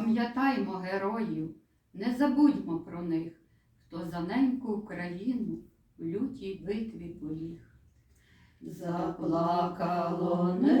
Пам'ятаймо героїв, не забудьмо про них, хто за неньку Україну в лютій битві поліг. Заплакало небо,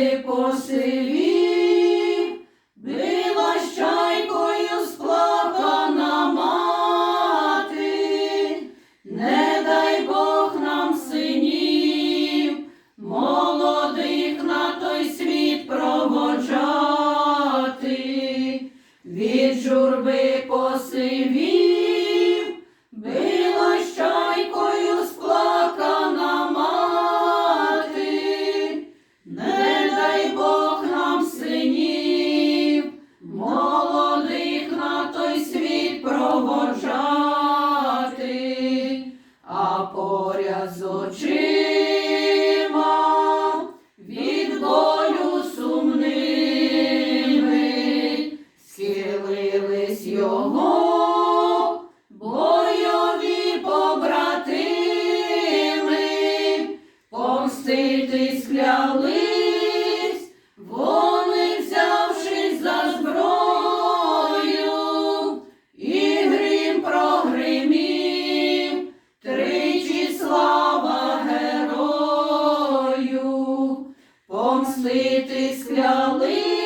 журби посивів, била чайкою сплакана мати, не дай Бог нам синів, молодих на той світ проводжати, від журби посивів. Чому бойові побратими помстити склялись, вони взявшись за зброю, і грім прогримів, тричі слава герою, помстити склялись.